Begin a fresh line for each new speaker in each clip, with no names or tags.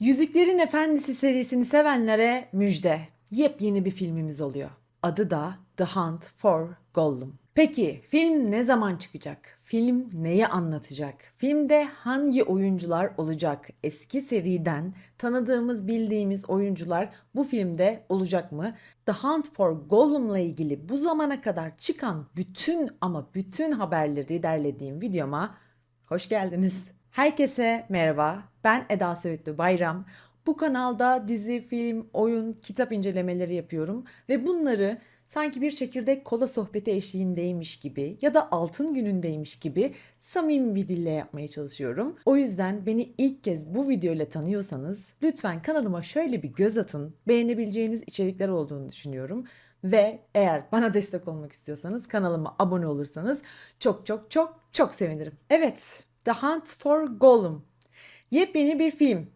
Yüzüklerin Efendisi serisini sevenlere müjde. Yepyeni bir filmimiz oluyor. Adı da The Hunt for Gollum. Peki film ne zaman çıkacak? Film neyi anlatacak? Filmde hangi oyuncular olacak? Eski seriden tanıdığımız, bildiğimiz oyuncular bu filmde olacak mı? The Hunt for Gollum'la ilgili bu zamana kadar çıkan bütün ama bütün haberleri derlediğim videoma hoş geldiniz. Herkese merhaba. Ben Eda Söğütlü Bayram. Bu kanalda dizi, film, oyun, kitap incelemeleri yapıyorum ve bunları sanki bir çekirdek kola sohbeti eşliğindeymiş gibi ya da altın günündeymiş gibi samimi bir dille yapmaya çalışıyorum. O yüzden beni ilk kez bu videoyla tanıyorsanız lütfen kanalıma şöyle bir göz atın. Beğenebileceğiniz içerikler olduğunu düşünüyorum. Ve eğer bana destek olmak istiyorsanız kanalıma abone olursanız çok çok çok çok sevinirim. Evet, The Hunt for Gollum. Yepyeni bir film.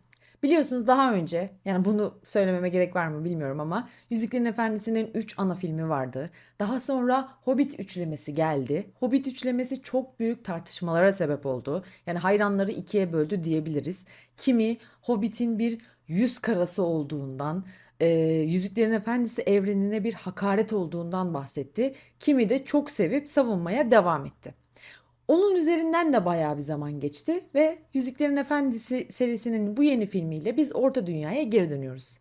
Biliyorsunuz daha önce, yani bunu söylememe gerek var mı bilmiyorum ama Yüzüklerin Efendisi'nin 3 ana filmi vardı. Daha sonra Hobbit üçlemesi geldi. Hobbit üçlemesi çok büyük tartışmalara sebep oldu. Yani hayranları ikiye böldü diyebiliriz. Kimi Hobbit'in bir yüz karası olduğundan, e, Yüzüklerin Efendisi evrenine bir hakaret olduğundan bahsetti. Kimi de çok sevip savunmaya devam etti. Onun üzerinden de bayağı bir zaman geçti ve Yüzüklerin Efendisi serisinin bu yeni filmiyle biz Orta Dünya'ya geri dönüyoruz.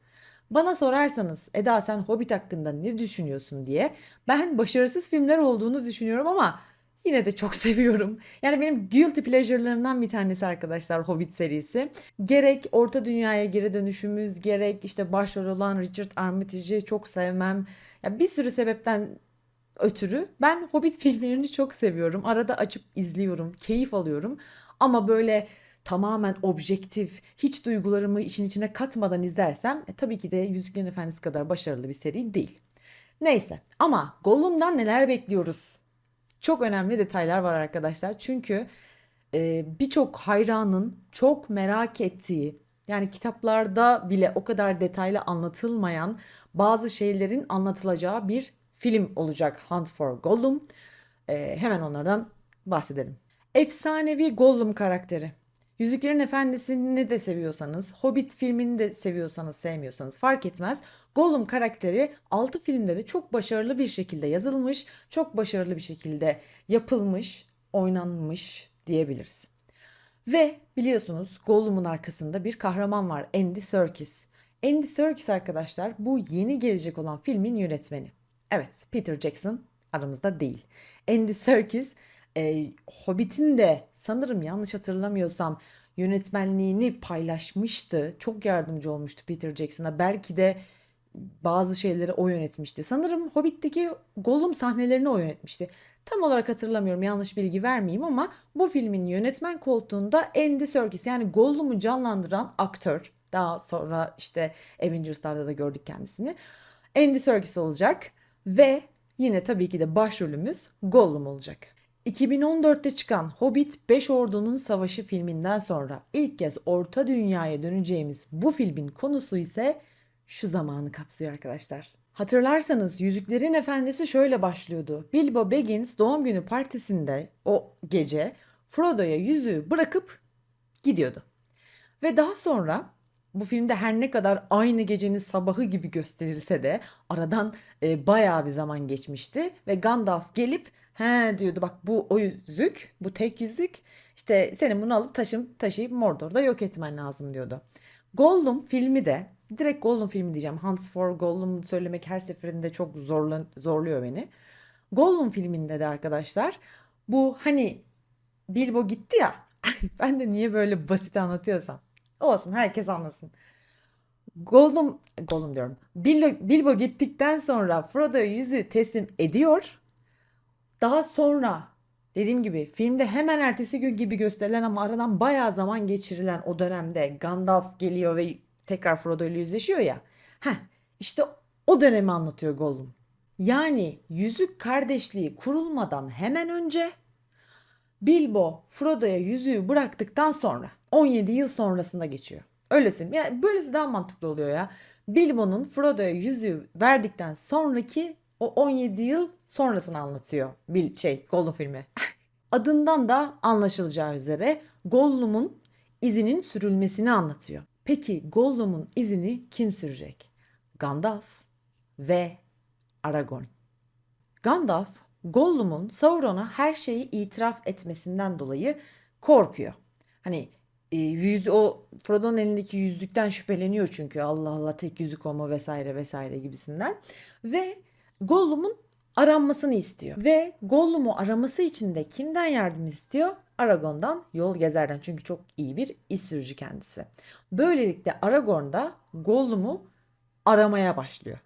Bana sorarsanız Eda sen Hobbit hakkında ne düşünüyorsun diye ben başarısız filmler olduğunu düşünüyorum ama yine de çok seviyorum. Yani benim guilty pleasure'larımdan bir tanesi arkadaşlar Hobbit serisi. Gerek Orta Dünya'ya geri dönüşümüz gerek işte başrol olan Richard Armitage'i çok sevmem. Ya bir sürü sebepten ötürü ben Hobbit filmlerini çok seviyorum. Arada açıp izliyorum, keyif alıyorum. Ama böyle tamamen objektif, hiç duygularımı işin içine katmadan izlersem e, tabii ki de Yüzüklerin Efendisi kadar başarılı bir seri değil. Neyse ama Gollum'dan neler bekliyoruz? Çok önemli detaylar var arkadaşlar. Çünkü e, birçok hayranın çok merak ettiği yani kitaplarda bile o kadar detaylı anlatılmayan bazı şeylerin anlatılacağı bir film olacak Hunt for Gollum. Ee, hemen onlardan bahsedelim. Efsanevi Gollum karakteri. Yüzüklerin Efendisi'ni de seviyorsanız, Hobbit filmini de seviyorsanız, sevmiyorsanız fark etmez. Gollum karakteri 6 filmde de çok başarılı bir şekilde yazılmış, çok başarılı bir şekilde yapılmış, oynanmış diyebiliriz. Ve biliyorsunuz Gollum'un arkasında bir kahraman var, Andy Serkis. Andy Serkis arkadaşlar bu yeni gelecek olan filmin yönetmeni. Evet, Peter Jackson aramızda değil. Andy Serkis e, Hobbit'in de sanırım yanlış hatırlamıyorsam yönetmenliğini paylaşmıştı. Çok yardımcı olmuştu Peter Jackson'a. Belki de bazı şeyleri o yönetmişti. Sanırım Hobbit'teki Gollum sahnelerini o yönetmişti. Tam olarak hatırlamıyorum yanlış bilgi vermeyeyim ama bu filmin yönetmen koltuğunda Andy Serkis yani Gollum'u canlandıran aktör. Daha sonra işte Avengers'larda da gördük kendisini. Andy Serkis olacak. Ve yine tabii ki de başrolümüz Gollum olacak. 2014'te çıkan Hobbit 5 Ordu'nun Savaşı filminden sonra ilk kez Orta Dünya'ya döneceğimiz bu filmin konusu ise şu zamanı kapsıyor arkadaşlar. Hatırlarsanız Yüzüklerin Efendisi şöyle başlıyordu. Bilbo Baggins doğum günü partisinde o gece Frodo'ya yüzüğü bırakıp gidiyordu. Ve daha sonra bu filmde her ne kadar aynı gecenin sabahı gibi gösterilse de aradan e, bayağı bir zaman geçmişti ve Gandalf gelip he diyordu bak bu o yüzük bu tek yüzük işte senin bunu alıp taşım, taşıyıp Mordor'da yok etmen lazım diyordu. Gollum filmi de direkt Gollum filmi diyeceğim. Hunts for Gollum söylemek her seferinde çok zorla, zorluyor beni. Gollum filminde de arkadaşlar bu hani Bilbo gitti ya ben de niye böyle basit anlatıyorsam Olsun herkes anlasın. Gollum, Gollum diyorum. Bilbo, Bilbo gittikten sonra Frodo'ya yüzüğü teslim ediyor. Daha sonra dediğim gibi filmde hemen ertesi gün gibi gösterilen ama aradan bayağı zaman geçirilen o dönemde Gandalf geliyor ve tekrar Frodo ile yüzleşiyor ya. Heh, işte o dönemi anlatıyor Gollum. Yani yüzük kardeşliği kurulmadan hemen önce Bilbo Frodo'ya yüzüğü bıraktıktan sonra 17 yıl sonrasında geçiyor. Öyle söyleyeyim. Yani böylesi daha mantıklı oluyor ya. Bilbo'nun Frodo'ya yüzüğü verdikten sonraki o 17 yıl sonrasını anlatıyor. Bir şey Gollum filmi. Adından da anlaşılacağı üzere Gollum'un izinin sürülmesini anlatıyor. Peki Gollum'un izini kim sürecek? Gandalf ve Aragorn. Gandalf, Gollum'un Sauron'a her şeyi itiraf etmesinden dolayı korkuyor. Hani e, yüz o Frodo'nun elindeki yüzükten şüpheleniyor çünkü Allah Allah tek yüzük olma vesaire vesaire gibisinden ve Gollum'un aranmasını istiyor. Ve Gollum'u araması için de kimden yardım istiyor? Aragorn'dan, Yol Gezer'den. Çünkü çok iyi bir iz sürücü kendisi. Böylelikle Aragorn da Gollum'u aramaya başlıyor.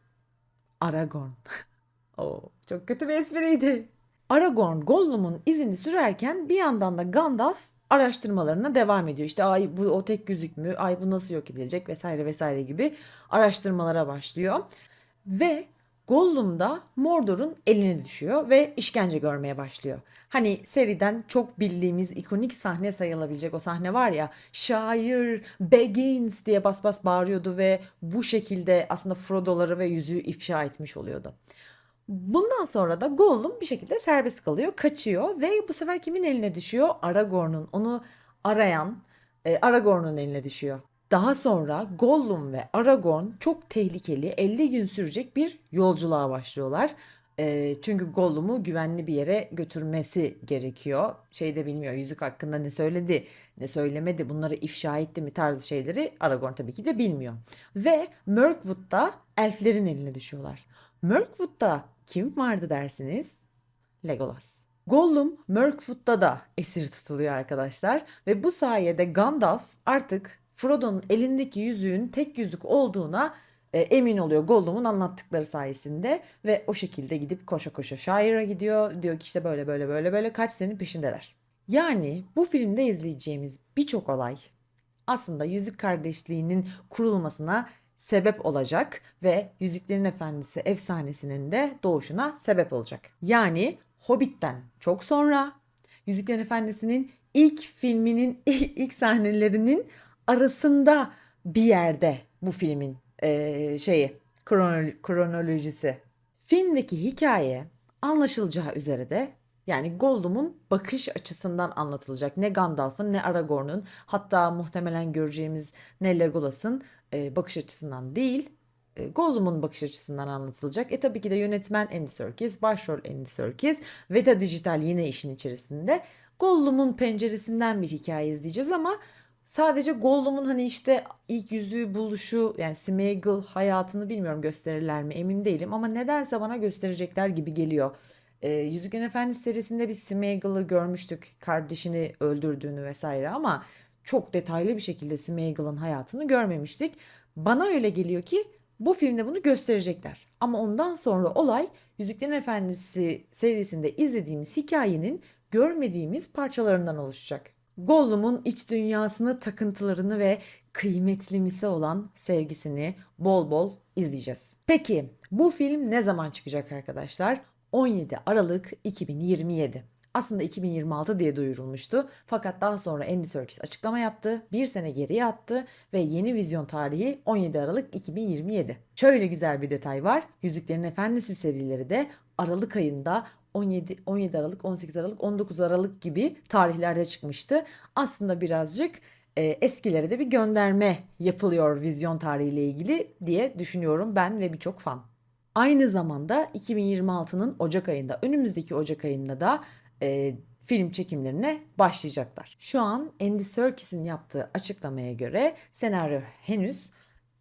Aragorn. Oo, çok kötü bir espriydi. Aragorn Gollum'un izini sürerken bir yandan da Gandalf araştırmalarına devam ediyor. İşte ay bu o tek yüzük mü? Ay bu nasıl yok edilecek vesaire vesaire gibi araştırmalara başlıyor. Ve Gollum da Mordor'un eline düşüyor ve işkence görmeye başlıyor. Hani seriden çok bildiğimiz ikonik sahne sayılabilecek o sahne var ya şair Baggins diye bas bas bağırıyordu ve bu şekilde aslında Frodo'ları ve yüzüğü ifşa etmiş oluyordu. Bundan sonra da Gollum bir şekilde serbest kalıyor, kaçıyor ve bu sefer kimin eline düşüyor? Aragorn'un onu arayan e, Aragorn'un eline düşüyor. Daha sonra Gollum ve Aragorn çok tehlikeli 50 gün sürecek bir yolculuğa başlıyorlar. E, çünkü Gollum'u güvenli bir yere götürmesi gerekiyor. Şey de bilmiyor yüzük hakkında ne söyledi ne söylemedi bunları ifşa etti mi tarzı şeyleri Aragorn tabii ki de bilmiyor. Ve Mirkwood'da elflerin eline düşüyorlar. Mirkwood'da kim vardı dersiniz? Legolas. Gollum Mirkwood'da da esir tutuluyor arkadaşlar ve bu sayede Gandalf artık Frodo'nun elindeki yüzüğün tek yüzük olduğuna e, emin oluyor Gollum'un anlattıkları sayesinde ve o şekilde gidip koşa koşa şaira gidiyor. Diyor ki işte böyle böyle böyle böyle kaç senin peşindeler. Yani bu filmde izleyeceğimiz birçok olay aslında Yüzük Kardeşliği'nin kurulmasına sebep olacak ve Yüzüklerin Efendisi efsanesinin de doğuşuna sebep olacak. Yani Hobbit'ten çok sonra Yüzüklerin Efendisi'nin ilk filminin ilk sahnelerinin arasında bir yerde bu filmin eee, şeyi kronolo- kronolojisi. Filmdeki hikaye anlaşılacağı üzere de yani Gollum'un bakış açısından anlatılacak. Ne Gandalf'ın ne Aragorn'un hatta muhtemelen göreceğimiz ne Legolas'ın e, bakış açısından değil e, Gollum'un bakış açısından anlatılacak. E tabii ki de yönetmen Andy Serkis, başrol Andy Serkis, Veta Dijital yine işin içerisinde. Gollum'un penceresinden bir hikaye izleyeceğiz ama sadece Gollum'un hani işte ilk yüzüğü buluşu yani Smeagol hayatını bilmiyorum gösterirler mi emin değilim ama nedense bana gösterecekler gibi geliyor. E, Yüzüklerin Efendisi serisinde biz Smeagol'u görmüştük kardeşini öldürdüğünü vesaire ama çok detaylı bir şekilde Smeagol'un hayatını görmemiştik. Bana öyle geliyor ki bu filmde bunu gösterecekler. Ama ondan sonra olay Yüzüklerin Efendisi serisinde izlediğimiz hikayenin görmediğimiz parçalarından oluşacak. Gollum'un iç dünyasını, takıntılarını ve kıymetlimisi olan sevgisini bol bol izleyeceğiz. Peki bu film ne zaman çıkacak arkadaşlar? 17 Aralık 2027. Aslında 2026 diye duyurulmuştu. Fakat daha sonra Andy Serkis açıklama yaptı. Bir sene geriye attı ve yeni vizyon tarihi 17 Aralık 2027. Şöyle güzel bir detay var. Yüzüklerin Efendisi serileri de Aralık ayında 17, 17 Aralık, 18 Aralık, 19 Aralık gibi tarihlerde çıkmıştı. Aslında birazcık e, eskilere de bir gönderme yapılıyor vizyon tarihiyle ilgili diye düşünüyorum ben ve birçok fan. Aynı zamanda 2026'nın Ocak ayında, önümüzdeki Ocak ayında da e, film çekimlerine başlayacaklar. Şu an Andy Serkis'in yaptığı açıklamaya göre senaryo henüz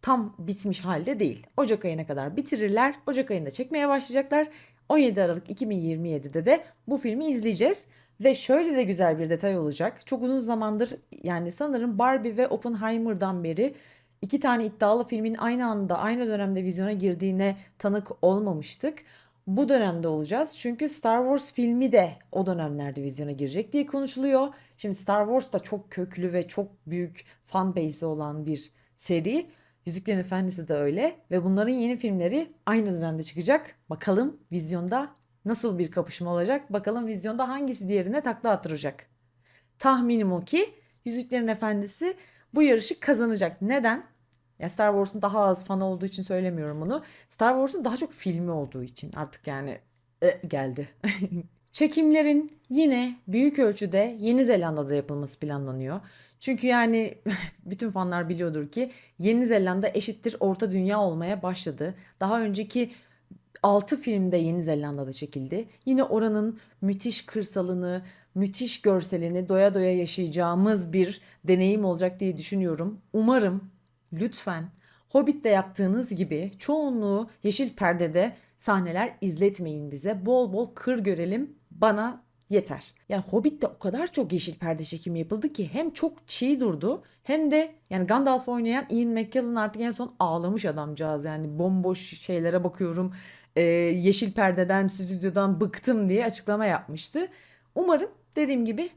tam bitmiş halde değil. Ocak ayına kadar bitirirler. Ocak ayında çekmeye başlayacaklar. 17 Aralık 2027'de de bu filmi izleyeceğiz. Ve şöyle de güzel bir detay olacak. Çok uzun zamandır yani sanırım Barbie ve Oppenheimer'dan beri iki tane iddialı filmin aynı anda aynı dönemde vizyona girdiğine tanık olmamıştık. Bu dönemde olacağız çünkü Star Wars filmi de o dönemlerde vizyona girecek diye konuşuluyor. Şimdi Star Wars da çok köklü ve çok büyük fan base'i olan bir seri. Yüzüklerin Efendisi de öyle ve bunların yeni filmleri aynı dönemde çıkacak. Bakalım vizyonda nasıl bir kapışma olacak? Bakalım vizyonda hangisi diğerine takla attıracak? Tahminim o ki Yüzüklerin Efendisi bu yarışı kazanacak. Neden? Ya Star Wars'un daha az fan olduğu için söylemiyorum bunu. Star Wars'un daha çok filmi olduğu için artık yani e, geldi. Çekimlerin yine büyük ölçüde Yeni Zelanda'da yapılması planlanıyor. Çünkü yani bütün fanlar biliyordur ki Yeni Zelanda eşittir Orta Dünya olmaya başladı. Daha önceki 6 filmde Yeni Zelanda'da çekildi. Yine oranın müthiş kırsalını, müthiş görselini doya doya yaşayacağımız bir deneyim olacak diye düşünüyorum. Umarım lütfen Hobbit'te yaptığınız gibi çoğunluğu yeşil perdede sahneler izletmeyin bize. Bol bol kır görelim bana yeter. Yani Hobbit'te o kadar çok yeşil perde çekimi yapıldı ki hem çok çiğ durdu hem de yani Gandalf oynayan Ian McKellen artık en son ağlamış adamcağız. Yani bomboş şeylere bakıyorum. Ee, yeşil perdeden, stüdyodan bıktım diye açıklama yapmıştı. Umarım dediğim gibi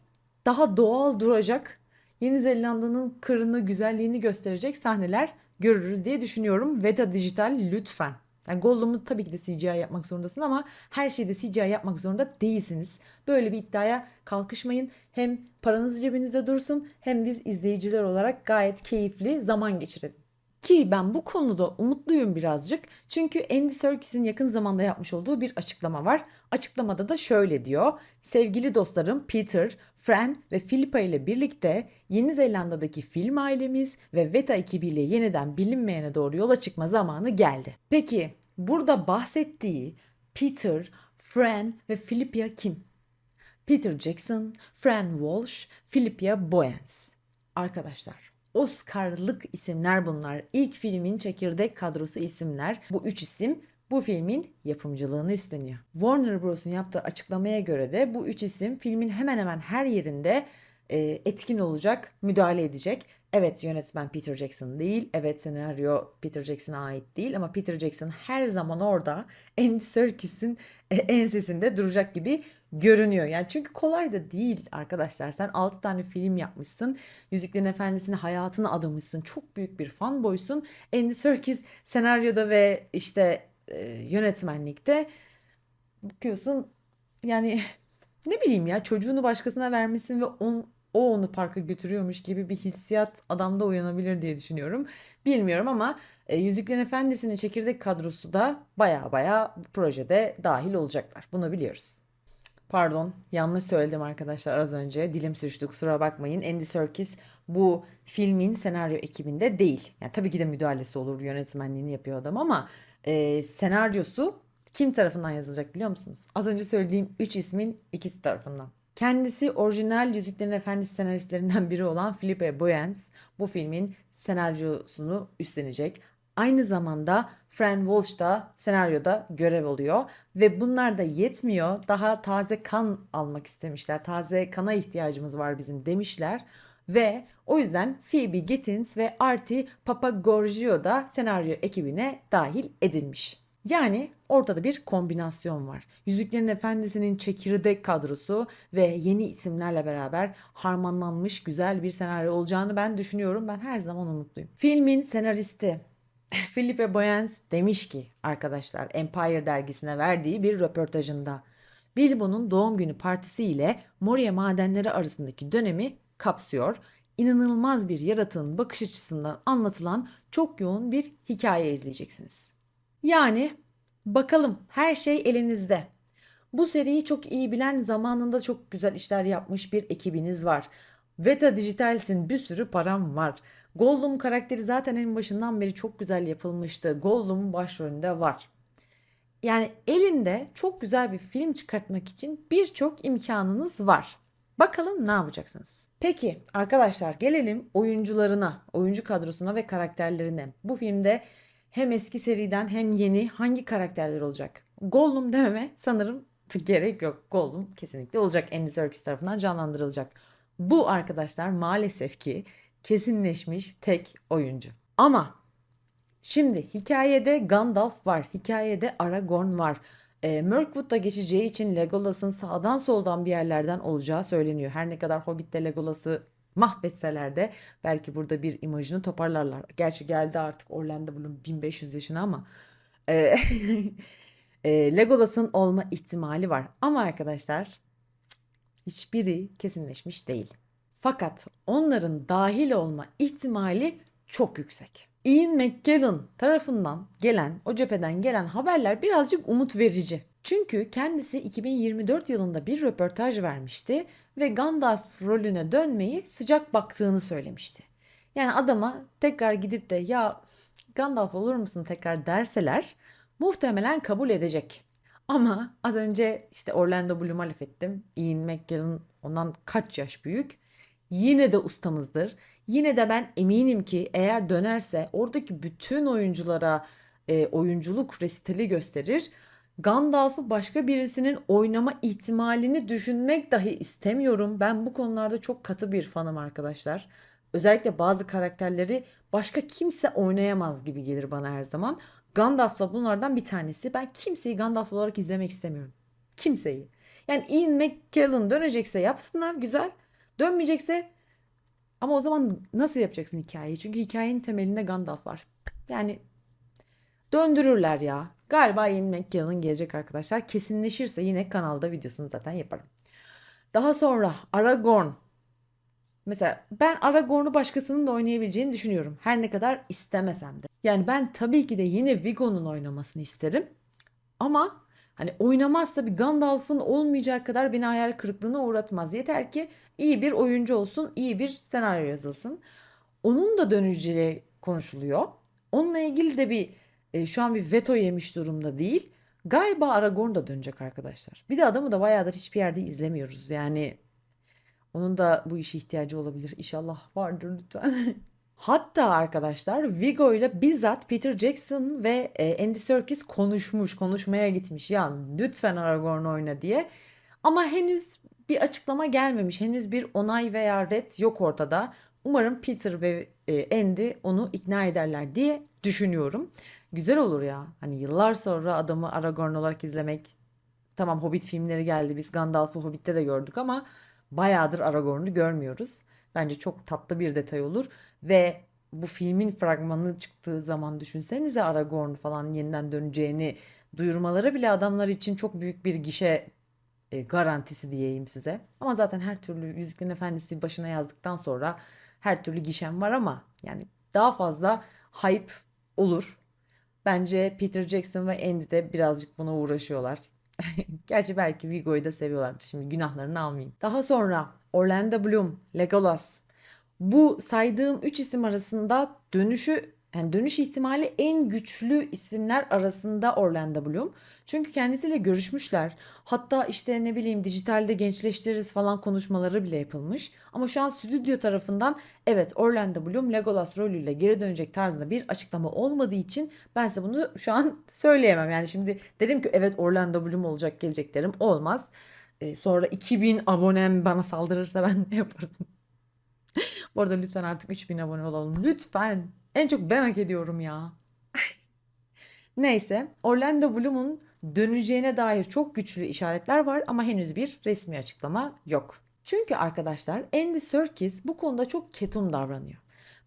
daha doğal duracak Yeni Zelanda'nın kırını, güzelliğini gösterecek sahneler görürüz diye düşünüyorum. Veda Dijital lütfen. Yani Gollum'u tabii ki de CGI yapmak zorundasın ama her şeyde CGI yapmak zorunda değilsiniz. Böyle bir iddiaya kalkışmayın. Hem paranız cebinizde dursun hem biz izleyiciler olarak gayet keyifli zaman geçirelim. Ki ben bu konuda umutluyum birazcık. Çünkü Andy Serkis'in yakın zamanda yapmış olduğu bir açıklama var. Açıklamada da şöyle diyor. Sevgili dostlarım Peter, Fran ve Philippa ile birlikte Yeni Zelanda'daki film ailemiz ve VETA ekibiyle yeniden bilinmeyene doğru yola çıkma zamanı geldi. Peki burada bahsettiği Peter, Fran ve Philippa kim? Peter Jackson, Fran Walsh, Philippa Boyens. Arkadaşlar Oscar'lık isimler bunlar. İlk filmin çekirdek kadrosu isimler. Bu üç isim bu filmin yapımcılığını üstleniyor. Warner Bros'un yaptığı açıklamaya göre de bu üç isim filmin hemen hemen her yerinde e, etkin olacak, müdahale edecek. Evet yönetmen Peter Jackson değil, evet senaryo Peter Jackson'a ait değil ama Peter Jackson her zaman orada Andy Serkis'in e, ensesinde duracak gibi görünüyor. Yani çünkü kolay da değil arkadaşlar. Sen 6 tane film yapmışsın. Yüzüklerin Efendisi'ne hayatını adamışsın. Çok büyük bir fanboysun. Andy Serkis senaryoda ve işte e, yönetmenlikte bakıyorsun yani ne bileyim ya çocuğunu başkasına vermesin ve on, o onu parka götürüyormuş gibi bir hissiyat adamda uyanabilir diye düşünüyorum. Bilmiyorum ama e, Yüzüklerin Efendisi'nin çekirdek kadrosu da baya baya projede dahil olacaklar. Bunu biliyoruz. Pardon, yanlış söyledim arkadaşlar az önce. Dilim sürçtü kusura bakmayın. Andy Serkis bu filmin senaryo ekibinde değil. Yani tabii ki de müdahalesi olur, yönetmenliğini yapıyor adam ama e, senaryosu kim tarafından yazılacak biliyor musunuz? Az önce söylediğim 3 ismin ikisi tarafından. Kendisi orijinal Yüzüklerin Efendisi senaristlerinden biri olan Philippe Boyens bu filmin senaryosunu üstlenecek. Aynı zamanda Fran Walsh da senaryoda görev alıyor ve bunlar da yetmiyor. Daha taze kan almak istemişler. Taze kana ihtiyacımız var bizim demişler. Ve o yüzden Phoebe Gittins ve Artie Papagorgio da senaryo ekibine dahil edilmiş. Yani ortada bir kombinasyon var. Yüzüklerin Efendisi'nin çekirdek kadrosu ve yeni isimlerle beraber harmanlanmış güzel bir senaryo olacağını ben düşünüyorum. Ben her zaman umutluyum. Filmin senaristi Philippe Boyens demiş ki arkadaşlar Empire dergisine verdiği bir röportajında Bilbo'nun doğum günü partisi ile Moria madenleri arasındaki dönemi kapsıyor. İnanılmaz bir yaratığın bakış açısından anlatılan çok yoğun bir hikaye izleyeceksiniz. Yani bakalım her şey elinizde. Bu seriyi çok iyi bilen zamanında çok güzel işler yapmış bir ekibiniz var. Veta Dijitals'in bir sürü param var. Gollum karakteri zaten en başından beri çok güzel yapılmıştı. Gollum başrolünde var. Yani elinde çok güzel bir film çıkartmak için birçok imkanınız var. Bakalım ne yapacaksınız? Peki arkadaşlar gelelim oyuncularına, oyuncu kadrosuna ve karakterlerine. Bu filmde hem eski seriden hem yeni hangi karakterler olacak? Gollum dememe sanırım gerek yok. Gollum kesinlikle olacak. Andy Serkis tarafından canlandırılacak. Bu arkadaşlar maalesef ki kesinleşmiş tek oyuncu. Ama şimdi hikayede Gandalf var, hikayede Aragorn var. E, Mirkwood'da geçeceği için Legolas'ın sağdan soldan bir yerlerden olacağı söyleniyor. Her ne kadar Hobbit'te Legolas'ı mahvetseler de belki burada bir imajını toparlarlar. Gerçi geldi artık Orlando Bloom 1500 yaşına ama e, e, Legolas'ın olma ihtimali var. Ama arkadaşlar hiçbiri kesinleşmiş değil. Fakat onların dahil olma ihtimali çok yüksek. Ian McKellen tarafından gelen, o cepheden gelen haberler birazcık umut verici. Çünkü kendisi 2024 yılında bir röportaj vermişti ve Gandalf rolüne dönmeyi sıcak baktığını söylemişti. Yani adama tekrar gidip de ya Gandalf olur musun tekrar derseler muhtemelen kabul edecek. Ama az önce işte Orlando Bloom'a laf ettim. Ian McKellen ondan kaç yaş büyük. Yine de ustamızdır. Yine de ben eminim ki eğer dönerse oradaki bütün oyunculara e, oyunculuk resitali gösterir. Gandalf'ı başka birisinin oynama ihtimalini düşünmek dahi istemiyorum. Ben bu konularda çok katı bir fanım arkadaşlar. Özellikle bazı karakterleri başka kimse oynayamaz gibi gelir bana her zaman. Gandalf'la bunlardan bir tanesi. Ben kimseyi Gandalf olarak izlemek istemiyorum. Kimseyi. Yani Ian McKellen dönecekse yapsınlar güzel. Dönmeyecekse ama o zaman nasıl yapacaksın hikayeyi? Çünkü hikayenin temelinde Gandalf var. Yani döndürürler ya. Galiba Ian McKellen gelecek arkadaşlar. Kesinleşirse yine kanalda videosunu zaten yaparım. Daha sonra Aragorn. Mesela ben Aragorn'u başkasının da oynayabileceğini düşünüyorum. Her ne kadar istemesem de. Yani ben tabii ki de yine Viggo'nun oynamasını isterim. Ama hani oynamazsa bir Gandalf'ın olmayacak kadar beni hayal kırıklığına uğratmaz. Yeter ki iyi bir oyuncu olsun, iyi bir senaryo yazılsın. Onun da döneceği konuşuluyor. Onunla ilgili de bir e, şu an bir veto yemiş durumda değil. Galiba Aragorn da dönecek arkadaşlar. Bir de adamı da bayağıdır hiçbir yerde izlemiyoruz. Yani onun da bu işe ihtiyacı olabilir. İnşallah vardır lütfen. Hatta arkadaşlar Vigo ile bizzat Peter Jackson ve e, Andy Serkis konuşmuş, konuşmaya gitmiş. Ya lütfen Aragorn oyna diye. Ama henüz bir açıklama gelmemiş. Henüz bir onay veya red yok ortada. Umarım Peter ve e, Andy onu ikna ederler diye düşünüyorum. Güzel olur ya. Hani yıllar sonra adamı Aragorn olarak izlemek. Tamam Hobbit filmleri geldi. Biz Gandalf'ı Hobbit'te de gördük ama bayağıdır Aragorn'u görmüyoruz. Bence çok tatlı bir detay olur ve bu filmin fragmanı çıktığı zaman düşünsenize Aragorn falan yeniden döneceğini duyurmaları bile adamlar için çok büyük bir gişe e, garantisi diyeyim size. Ama zaten her türlü Yüzüklerin Efendisi başına yazdıktan sonra her türlü gişem var ama yani daha fazla hype olur. Bence Peter Jackson ve Andy de birazcık buna uğraşıyorlar. Gerçi belki Viggo'yu da seviyorlar. Şimdi günahlarını almayayım. Daha sonra Orlando Bloom, Legolas. Bu saydığım 3 isim arasında dönüşü yani dönüş ihtimali en güçlü isimler arasında Orlando Bloom. Çünkü kendisiyle görüşmüşler. Hatta işte ne bileyim dijitalde gençleştiririz falan konuşmaları bile yapılmış. Ama şu an stüdyo tarafından evet Orlando Bloom Legolas rolüyle geri dönecek tarzında bir açıklama olmadığı için ben size bunu şu an söyleyemem. Yani şimdi derim ki evet Orlando Bloom olacak gelecek derim. Olmaz. Ee, sonra 2000 abonem bana saldırırsa ben ne yaparım? Bu arada lütfen artık 3000 abone olalım. Lütfen. En çok ben hak ediyorum ya. Neyse Orlando Bloom'un döneceğine dair çok güçlü işaretler var ama henüz bir resmi açıklama yok. Çünkü arkadaşlar Andy Serkis bu konuda çok ketum davranıyor.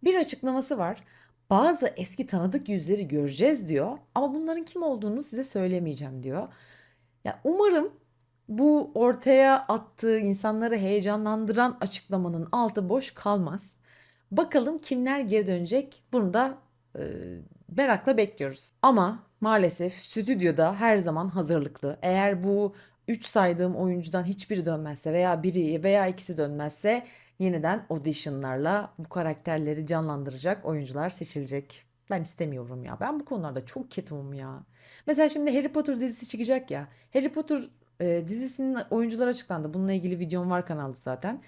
Bir açıklaması var. Bazı eski tanıdık yüzleri göreceğiz diyor ama bunların kim olduğunu size söylemeyeceğim diyor. Ya umarım bu ortaya attığı insanları heyecanlandıran açıklamanın altı boş kalmaz. Bakalım kimler geri dönecek? Bunu da e, merakla bekliyoruz. Ama maalesef stüdyoda her zaman hazırlıklı. Eğer bu 3 saydığım oyuncudan hiçbiri dönmezse veya biri veya ikisi dönmezse yeniden auditionlarla bu karakterleri canlandıracak oyuncular seçilecek. Ben istemiyorum ya. Ben bu konularda çok ketumum ya. Mesela şimdi Harry Potter dizisi çıkacak ya. Harry Potter e, dizisinin oyuncuları açıklandı. Bununla ilgili videom var kanalda zaten.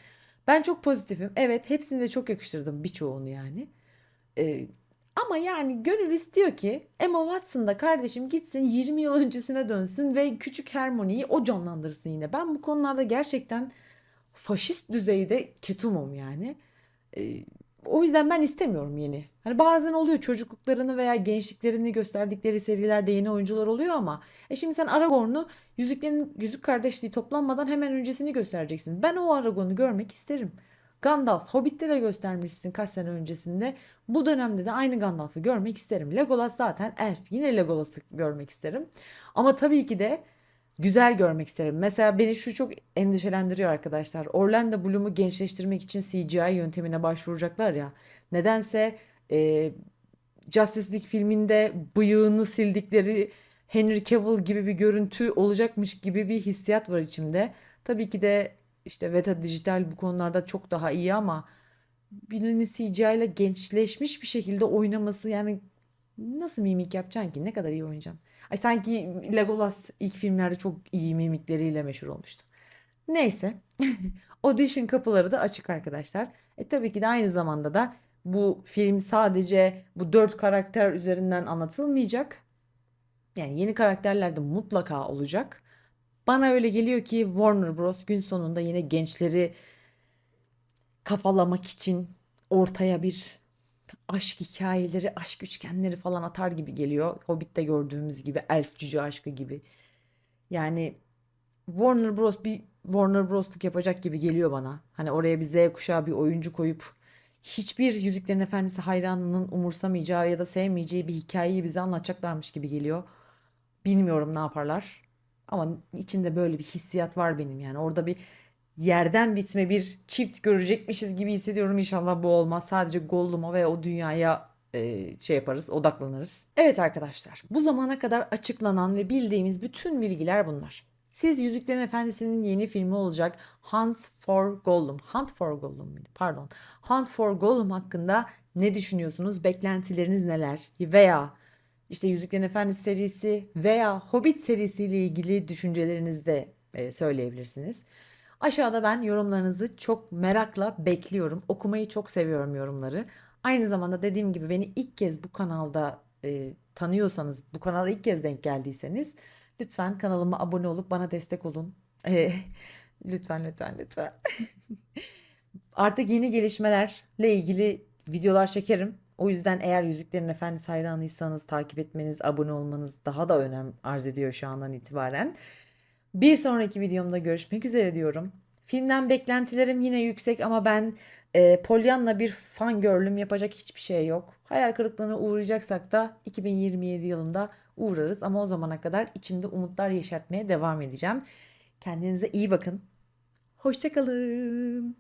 Ben çok pozitifim. Evet hepsini de çok yakıştırdım birçoğunu yani. Ee, ama yani gönül istiyor ki Emma Watson da kardeşim gitsin 20 yıl öncesine dönsün ve küçük Hermione'yi o canlandırsın yine. Ben bu konularda gerçekten faşist düzeyde ketumum yani. Ee, o yüzden ben istemiyorum yeni. Hani bazen oluyor çocukluklarını veya gençliklerini gösterdikleri serilerde yeni oyuncular oluyor ama e şimdi sen Aragorn'u Yüzüklerin Yüzük Kardeşliği toplanmadan hemen öncesini göstereceksin. Ben o Aragorn'u görmek isterim. Gandalf Hobbit'te de göstermişsin kaç sene öncesinde. Bu dönemde de aynı Gandalf'ı görmek isterim. Legolas zaten elf. Yine Legolas'ı görmek isterim. Ama tabii ki de güzel görmek isterim. Mesela beni şu çok endişelendiriyor arkadaşlar. Orlando Bloom'u gençleştirmek için CGI yöntemine başvuracaklar ya. Nedense e, Justice League filminde bıyığını sildikleri Henry Cavill gibi bir görüntü olacakmış gibi bir hissiyat var içimde. Tabii ki de işte Veta Dijital bu konularda çok daha iyi ama birini CGI ile gençleşmiş bir şekilde oynaması yani nasıl mimik yapacaksın ki? Ne kadar iyi oynayacaksın? Ay sanki Legolas ilk filmlerde çok iyi mimikleriyle meşhur olmuştu. Neyse. Audition kapıları da açık arkadaşlar. E tabii ki de aynı zamanda da bu film sadece bu dört karakter üzerinden anlatılmayacak. Yani yeni karakterler de mutlaka olacak. Bana öyle geliyor ki Warner Bros. gün sonunda yine gençleri kafalamak için ortaya bir aşk hikayeleri, aşk üçgenleri falan atar gibi geliyor. Hobbit'te gördüğümüz gibi, elf cüce aşkı gibi. Yani Warner Bros. bir Warner Bros'luk yapacak gibi geliyor bana. Hani oraya bir Z kuşağı bir oyuncu koyup hiçbir Yüzüklerin Efendisi hayranının umursamayacağı ya da sevmeyeceği bir hikayeyi bize anlatacaklarmış gibi geliyor. Bilmiyorum ne yaparlar. Ama içimde böyle bir hissiyat var benim yani. Orada bir yerden bitme bir çift görecekmişiz gibi hissediyorum. İnşallah bu olmaz. Sadece Gollum'a ve o dünyaya e, şey yaparız, odaklanırız. Evet arkadaşlar, bu zamana kadar açıklanan ve bildiğimiz bütün bilgiler bunlar. Siz Yüzüklerin Efendisi'nin yeni filmi olacak Hunt for Gollum. Hunt for Gollum muydu? Pardon. Hunt for Gollum hakkında ne düşünüyorsunuz? Beklentileriniz neler? Veya işte Yüzüklerin Efendisi serisi veya Hobbit serisiyle ilgili düşüncelerinizi de e, söyleyebilirsiniz. Aşağıda ben yorumlarınızı çok merakla bekliyorum. Okumayı çok seviyorum yorumları. Aynı zamanda dediğim gibi beni ilk kez bu kanalda e, tanıyorsanız, bu kanala ilk kez denk geldiyseniz lütfen kanalıma abone olup bana destek olun. E, lütfen lütfen lütfen. Artık yeni gelişmelerle ilgili videolar çekerim. O yüzden eğer Yüzüklerin Efendisi hayranıysanız takip etmeniz, abone olmanız daha da önem arz ediyor şu andan itibaren. Bir sonraki videomda görüşmek üzere diyorum. Filmden beklentilerim yine yüksek ama ben e, Pollyanna bir fangirl'üm yapacak hiçbir şey yok. Hayal kırıklığına uğrayacaksak da 2027 yılında uğrarız ama o zamana kadar içimde umutlar yeşertmeye devam edeceğim. Kendinize iyi bakın. Hoşçakalın.